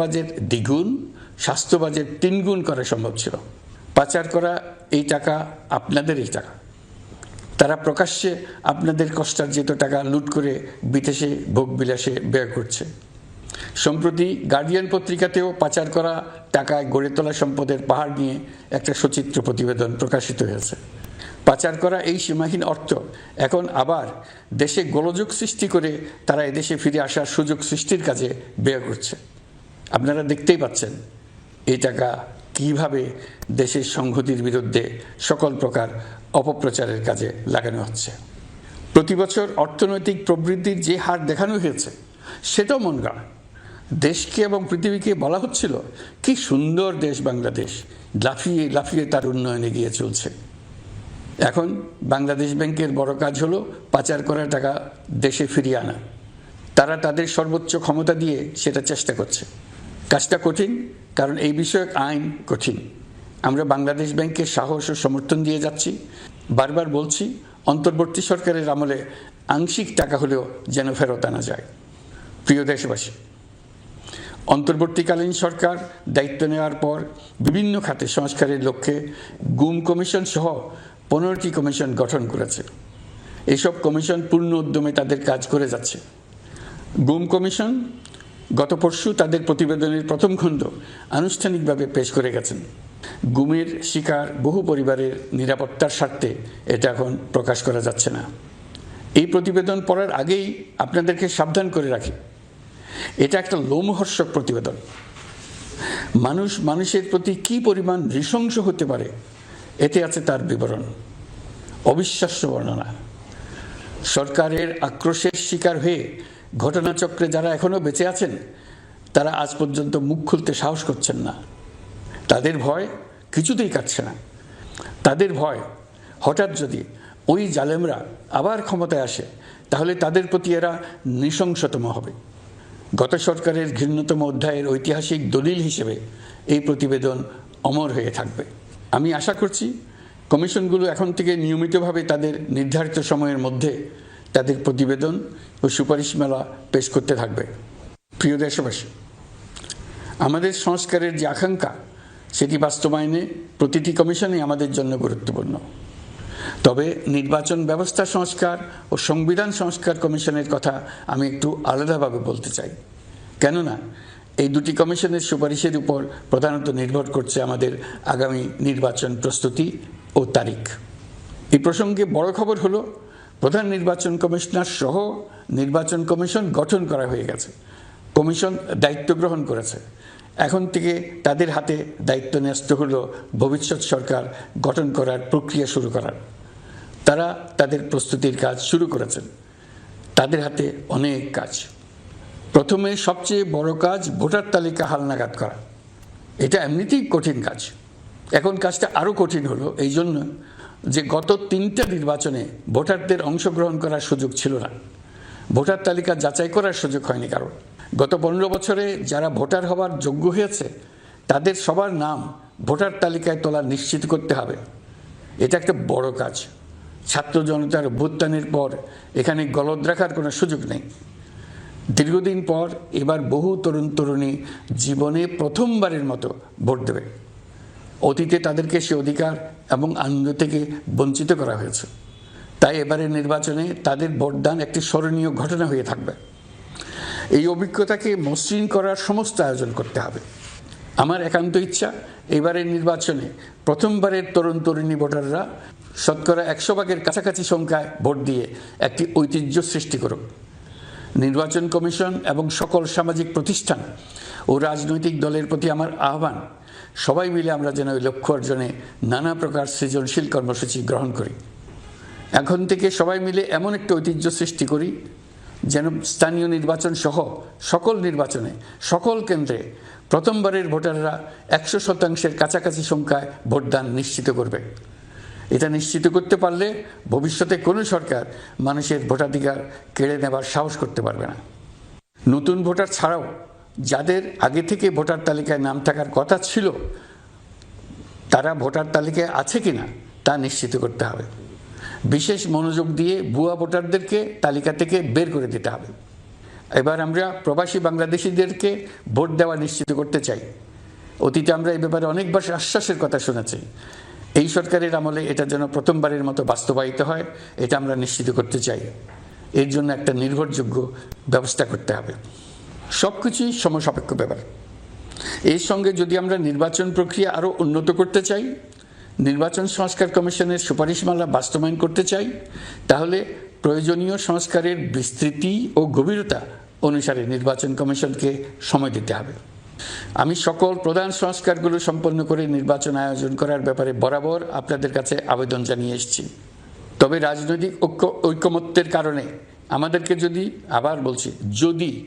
Budget দ্বিগুণ, স্বাস্থ্য budget তিনগুণ করা সম্ভব ছিল। পাচার করা এই টাকা আপনাদের এই টাকা। তারা প্রকাশ্যে আপনাদের কষ্টার্জিত টাকা লুট করে বিদেশে ভোগ বিলাসে ব্যয় করছে। সম্প্রতি গার্ডিয়ান পত্রিকাতেও পাচার করা টাকায় গড়ে তোলা সম্পদের পাহাড় নিয়ে একটা সচিত্র প্রতিবেদন প্রকাশিত হয়েছে। পাচার করা এই সীমাহীন অর্থ এখন আবার দেশে গোলযোগ সৃষ্টি করে তারা এদেশে ফিরে আসার সুযোগ সৃষ্টির কাজে ব্যয় করছে। আপনারা দেখতেই পাচ্ছেন এই টাকা কীভাবে দেশের সংহতির বিরুদ্ধে সকল প্রকার অপপ্রচারের কাজে লাগানো হচ্ছে। প্রতি বছর অর্থনৈতিক প্রবৃদ্ধির যে হার দেখানো হয়েছে, সেটাও মন গড়া দেশকে এবং পৃথিবীকে বলা হচ্ছিল, কি সুন্দর দেশ বাংলাদেশ, লাফিয়ে লাফিয়ে তার উন্নয়নে গিয়ে চলছে। এখন বাংলাদেশ ব্যাংকের বড় কাজ হলো পাচার করা টাকা দেশে ফিরিয়ে আনা। তারা তাদের সর্বোচ্চ ক্ষমতা দিয়ে সেটা চেষ্টা করছে। কাজটা কঠিন, কারণ এই বিষয়ক আইন কঠিন। আমরা বাংলাদেশ ব্যাংকে সাহস ও সমর্থন দিয়ে যাচ্ছি। বারবার বলছি, অন্তর্বর্তী সরকারের আমলে আংশিক টাকা হলেও যেন ফেরত আনা যায়। প্রিয় দেশবাসী, অন্তর্বর্তীকালীন সরকার দায়িত্ব নেওয়ার পর বিভিন্ন খাতে সংস্কারের লক্ষ্যে গুম কমিশন সহ পনেরোটি কমিশন গঠন করেছে। এসব কমিশন পূর্ণ উদ্যমে তাদের কাজ করে যাচ্ছে। গুম কমিশন গত পরশু তাদের প্রতিবেদনের প্রথম খণ্ড আনুষ্ঠানিকভাবে পেশ করে গেছেন। গুমের শিকার বহু পরিবারের নিরাপত্তার স্বার্থে এটা এখন প্রকাশ করা যাচ্ছে না। এই প্রতিবেদন পড়ার আগেই আপনাদেরকে সাবধান করে রাখি। এটা একটা লোমহর্ষক প্রতিবেদন। মানুষ মানুষের প্রতি কি পরিমাণ নৃশংস হতে পারে, এতে আছে তার বিবরণ। অবিশ্বাস্য বর্ণনা। সরকারের আক্রোশের শিকার হয়ে ঘটনাচক্রে যারা এখনও বেঁচে আছেন, তারা আজ পর্যন্ত মুখ খুলতে সাহস করছেন না। তাদের ভয় কিছুতেই কাটছে না। তাদের ভয়, হঠাৎ যদি ওই জালেমরা আবার ক্ষমতায় আসে, তাহলে তাদের প্রতি এরা নৃশংসতম হবে। গত সরকারের ঘৃণ্যতম অধ্যায়ের ঐতিহাসিক দলিল হিসেবে এই প্রতিবেদন অমর হয়ে থাকবে। আমি আশা করছি, কমিশনগুলো এখন থেকে নিয়মিতভাবে তাদের নির্ধারিত সময়ের মধ্যে তাদের প্রতিবেদন ও সুপারিশ মেলা পেশ করতে থাকবে। প্রিয় দেশবাসী, আমাদের সংস্কারের যে আকাঙ্ক্ষা, সেটি বাস্তবায়নে প্রতিটি কমিশনই আমাদের জন্য গুরুত্বপূর্ণ। তবে নির্বাচন ব্যবস্থা সংস্কার ও সংবিধান সংস্কার কমিশনের কথা আমি একটু আলাদাভাবে বলতে চাই। কেননা, এই দুটি কমিশনের সুপারিশের উপর প্রধানত নির্ভর করছে আমাদের আগামী নির্বাচন প্রস্তুতি ও তারিখ। এই প্রসঙ্গে বড় খবর হলো প্রধান নির্বাচন কমিশনার সহ নির্বাচন কমিশন গঠন করা হয়ে গেছে। কমিশন দায়িত্ব গ্রহণ করেছে। এখন থেকে তাদের হাতে দায়িত্ব ন্যস্ত হলো ভবিষ্যৎ সরকার গঠন করার প্রক্রিয়া শুরু করার। তারা তাদের প্রস্তুতির কাজ শুরু করেছেন। তাদের হাতে অনেক কাজ। প্রথমে সবচেয়ে বড় কাজ ভোটার তালিকা হালনাগাদ করা। এটা এমনিতেই কঠিন কাজ। এখন কাজটা আরও কঠিন হলো। এই জন্য যে গত তিনটা নির্বাচনে ভোটারদের অংশগ্রহণ করার সুযোগ ছিল না। ভোটার তালিকা যাচাই করার সুযোগ হয়নি কারণ গত পনেরো বছরে যারা ভোটার হওয়ার যোগ্য হয়েছে, তাদের সবার নাম ভোটার তালিকায় তোলা নিশ্চিত করতে হবে। এটা একটা বড় কাজ। ছাত্র জনতার অভ্যুত্থানের পর এখানে গলদ রাখার কোনো সুযোগ নেই। দীর্ঘদিন পর এবার বহু তরুণ তরুণী জীবনে প্রথমবারের মতো ভোট দেবে। অতীতে তাদেরকে সে অধিকার এবং আনন্দ থেকে বঞ্চিত করা হয়েছে। তাই এবারের নির্বাচনে তাদের ভোটদান একটি স্মরণীয় ঘটনা হয়ে থাকবে। এই অভিজ্ঞতাকে মসৃণ করার সমস্ত আয়োজন করতে হবে। আমার একান্ত ইচ্ছা, এবারের নির্বাচনে প্রথমবারের তরুণ তরুণী ভোটাররা শতকরা একশো ভাগের কাছাকাছি সংখ্যায় ভোট দিয়ে একটি ঐতিহ্য সৃষ্টি করুক। নির্বাচন কমিশন এবং সকল সামাজিক প্রতিষ্ঠান ও রাজনৈতিক দলের প্রতি আমার আহ্বান সবাই মিলে আমরা যেন ওই লক্ষ্য অর্জনে নানা প্রকার সৃজনশীল কর্মসূচি গ্রহণ করি। এখন থেকে সবাই মিলে এমন একটা ঐতিহ্য সৃষ্টি করি, যেন স্থানীয় নির্বাচন সহ সকল নির্বাচনে, সকল কেন্দ্রে প্রথমবারের ভোটাররা একশো শতাংশের কাছাকাছি সংখ্যায় ভোটদান নিশ্চিত করবে। এটা নিশ্চিত করতে পারলে ভবিষ্যতে কোনো সরকার মানুষের ভোটাধিকার কেড়ে নেবার সাহস করতে পারবে না। নতুন ভোটার ছাড়াও যাদের আগে থেকে ভোটার তালিকায় নাম থাকার কথা ছিল, তারা ভোটার তালিকায় আছে কিনা তা নিশ্চিত করতে হবে। বিশেষ মনোযোগ দিয়ে ভুয়া ভোটারদেরকে তালিকা থেকে বের করে দিতে হবে। এবার আমরা প্রবাসী বাংলাদেশিদেরকে ভোট দেওয়া নিশ্চিত করতে চাই। অতীতে আমরা এই ব্যাপারে অনেকবার আশ্বাসের কথা শুনেছি। এই সরকারের আমলে এটা যেন প্রথমবারের মতো বাস্তবায়িত হয়, এটা আমরা নিশ্চিত করতে চাই। এর জন্য একটা নির্ভরযোগ্য ব্যবস্থা করতে হবে। সব কিছুই সমসাপেক্ষ ব্যাপার। এর সঙ্গে যদি আমরা নির্বাচন প্রক্রিয়া আরও উন্নত করতে চাই, নির্বাচন সংস্কার কমিশনের সুপারিশমালা বাস্তবায়ন করতে চাই, তাহলে প্রয়োজনীয় সংস্কারের বিস্তৃতি ও গভীরতা অনুসারে নির্বাচন কমিশনকে সময় দিতে হবে। আমি সকল প্রধান সংস্কারগুলো সম্পন্ন করে নির্বাচন আয়োজন করার ব্যাপারে বরাবর আপনাদের কাছে আবেদন জানিয়ে এসেছি। তবে রাজনৈতিক ঐক্য ঐকমত্যের কারণে আমাদেরকে যদি, আবার বলছি, যদি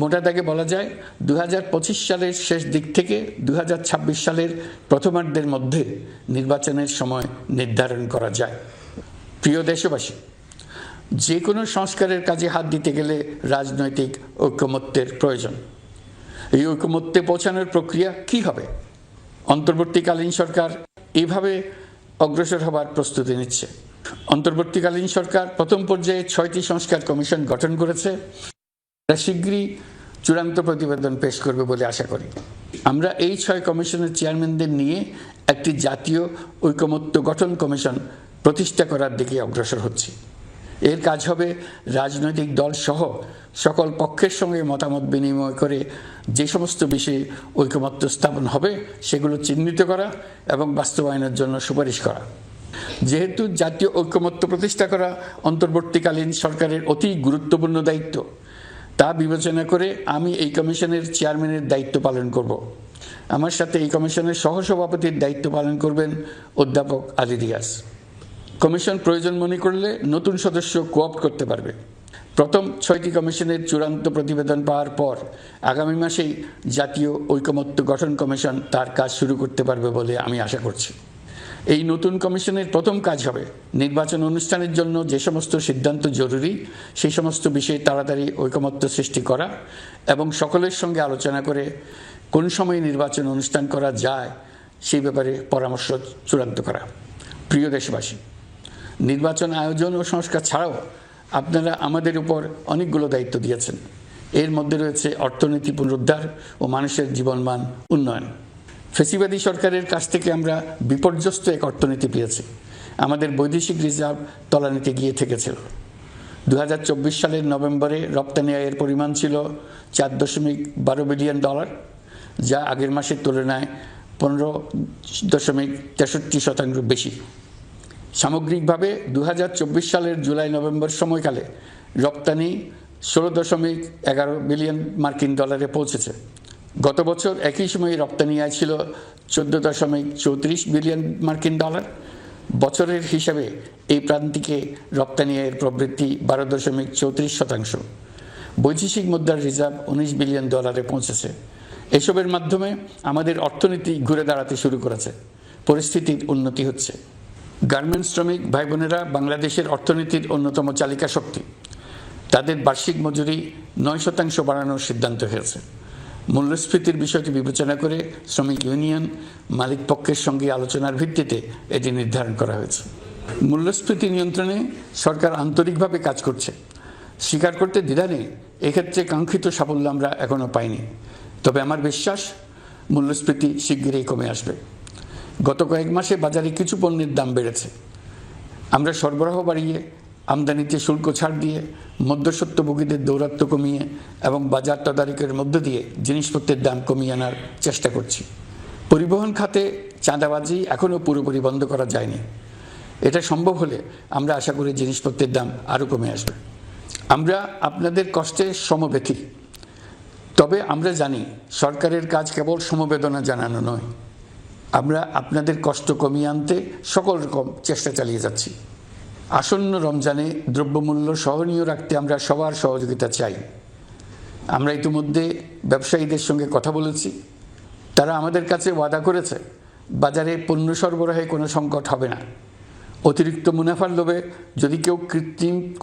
মোটা দাগে বলা যায় দু হাজার পঁচিশ সালের শেষ দিক থেকে দু হাজার ছাব্বিশ সালের প্রথমার্ধের মধ্যে নির্বাচনের সময় নির্ধারণ করা যায়। প্রিয় দেশবাসী যে কোনো সংস্কারের কাজে হাত দিতে গেলে রাজনৈতিক ঐকমত্যের প্রয়োজন। এই ঐকমত্যে পৌঁছানোর প্রক্রিয়া কি হবে? অন্তর্বর্তীকালীন সরকার এভাবে অগ্রসর হবার প্রস্তুতি নিচ্ছে। অন্তর্বর্তীকালীন সরকার প্রথম পর্যায়ে ছয়টি সংস্কার কমিশন গঠন করেছে। তারা শীঘ্রই চূড়ান্ত প্রতিবেদন পেশ করবে বলে আশা করি। আমরা এই ছয় কমিশনের চেয়ারম্যানদের নিয়ে একটি জাতীয় ঐকমত্য গঠন কমিশন প্রতিষ্ঠা করার দিকে অগ্রসর হচ্ছি। এর কাজ হবে রাজনৈতিক দল সহ সকল পক্ষের সঙ্গে মতামত বিনিময় করে যে সমস্ত বিষয়ে ঐকমত্য স্থাপন হবে সেগুলো চিহ্নিত করা এবং বাস্তবায়নের জন্য সুপারিশ করা। যেহেতু জাতীয় ঐকমত্য প্রতিষ্ঠা করা অন্তর্বর্তীকালীন সরকারের অতি গুরুত্বপূর্ণ দায়িত্ব তা বিবেচনা করে আমি এই কমিশনের চেয়ারম্যানের দায়িত্ব পালন করব। আমার সাথে এই কমিশনের সহসভাপতির দায়িত্ব পালন করবেন অধ্যাপক আলী রিয়াজ। কমিশন প্রয়োজন মনে করলে নতুন সদস্য কোঅপ্ট করতে পারবে। প্রথম ছয়টি কমিশনের চূড়ান্ত প্রতিবেদন পাওয়ার পর আগামী মাসেই জাতীয় ঐকমত্য গঠন কমিশন তার কাজ শুরু করতে পারবে বলে আমি আশা করছি। এই নতুন কমিশনের প্রথম কাজ হবে নির্বাচন অনুষ্ঠানের জন্য যে সমস্ত সিদ্ধান্ত জরুরি, সেই সমস্ত বিষয়ে তাড়াতাড়ি ঐকমত্য সৃষ্টি করা এবং সকলের সঙ্গে আলোচনা করে কোন সময়ে নির্বাচন অনুষ্ঠান করা যায় সেই ব্যাপারে পরামর্শ চূড়ান্ত করা। প্রিয় দেশবাসী, নির্বাচন আয়োজন ও সংস্কার ছাড়াও আপনারা আমাদের উপর অনেকগুলো দায়িত্ব দিয়েছেন। এর মধ্যে রয়েছে অর্থনীতি পুনরুদ্ধার ও মানুষের জীবনমান উন্নয়ন। ফেসিবাদী সরকারের কাছ থেকে আমরা বিপর্যস্ত এক অর্থনীতি পেয়েছি। আমাদের বৈদেশিক রিজার্ভ তলানিতে গিয়ে থেকেছিল। দু হাজার চব্বিশ সালের নভেম্বরে রপ্তানি আয়ের পরিমাণ ছিল চার দশমিক বারো বিলিয়ন ডলার, যা আগের মাসের তুলনায় পনেরো দশমিক তেষট্টি শতাংশ বেশি। সামগ্রিকভাবে দু হাজার চব্বিশ সালের জুলাই নভেম্বর সময়কালে রপ্তানি ষোলো দশমিক এগারো বিলিয়ন মার্কিন ডলারে পৌঁছেছে। গত বছর একই সময়ে রপ্তানি আয় ছিল চোদ্দ দশমিক চৌত্রিশ বিলিয়ন মার্কিন ডলার। বছরের হিসাবে এই প্রান্তিকে রপ্তানি আয়ের প্রবৃদ্ধি বারো দশমিক চৌত্রিশ শতাংশ। বৈদেশিক মুদ্রার রিজার্ভ উনিশ বিলিয়ন ডলারে পৌঁছেছে। এসবের মাধ্যমে আমাদের অর্থনীতি ঘুরে দাঁড়াতে শুরু করেছে। পরিস্থিতির উন্নতি হচ্ছে। গার্মেন্টস শ্রমিক ভাই বোনেরা বাংলাদেশের অর্থনীতির অন্যতম চালিকা শক্তি। তাদের বার্ষিক মজুরি নয় শতাংশ বাড়ানোর সিদ্ধান্ত হয়েছে। মূল্যস্ফীতির বিষয়টি বিবেচনা করে শ্রমিক ইউনিয়ন মালিক পক্ষের সঙ্গে আলোচনার ভিত্তিতে এটি নির্ধারণ করা হয়েছে। মূল্যস্ফীতি নিয়ন্ত্রণে সরকার আন্তরিকভাবে কাজ করছে। স্বীকার করতে দ্বিধা নেই, এক্ষেত্রে কাঙ্ক্ষিত সাফল্য আমরা এখনও পাইনি। তবে আমার বিশ্বাস, মূল্যস্ফীতি শিগগিরই কমে আসবে। গত কয়েক মাসে বাজারে কিছু পণ্যের দাম বেড়েছে। আমরা সরবরাহ বাড়িয়ে আমদানিতে শুল্ক ছাড় দিয়ে মধ্যস্বত্বভোগীদের দৌরাত্ম্য কমিয়ে এবং বাজার তদারকের মধ্য দিয়ে জিনিসপত্রের দাম কমিয়ে আনার চেষ্টা করছি। পরিবহন খাতে চাঁদাবাজি এখনও পুরোপুরি বন্ধ করা যায়নি। এটা সম্ভব হলে আমরা আশা করি জিনিসপত্রের দাম আরও কমে আসবে। আমরা আপনাদের কষ্টে সমব্যথী তবে আমরা জানি সরকারের কাজ কেবল সমবেদনা জানানো নয়। আমরা আপনাদের কষ্ট কমিয়ে আনতে সকল রকম চেষ্টা চালিয়ে যাচ্ছি। আসন্ন রমজানে দ্রব্যমূল্য সহনীয় রাখতে আমরা সবার সহযোগিতা চাই। আমরা ইতিমধ্যে ব্যবসায়ীদের সঙ্গে কথা বলেছি। তারা আমাদের কাছে ওয়াদা করেছে, বাজারে পণ্য সরবরাহে কোনো সংকট হবে না। অতিরিক্ত মুনাফার লোভে যদি কেউ কৃত্রিম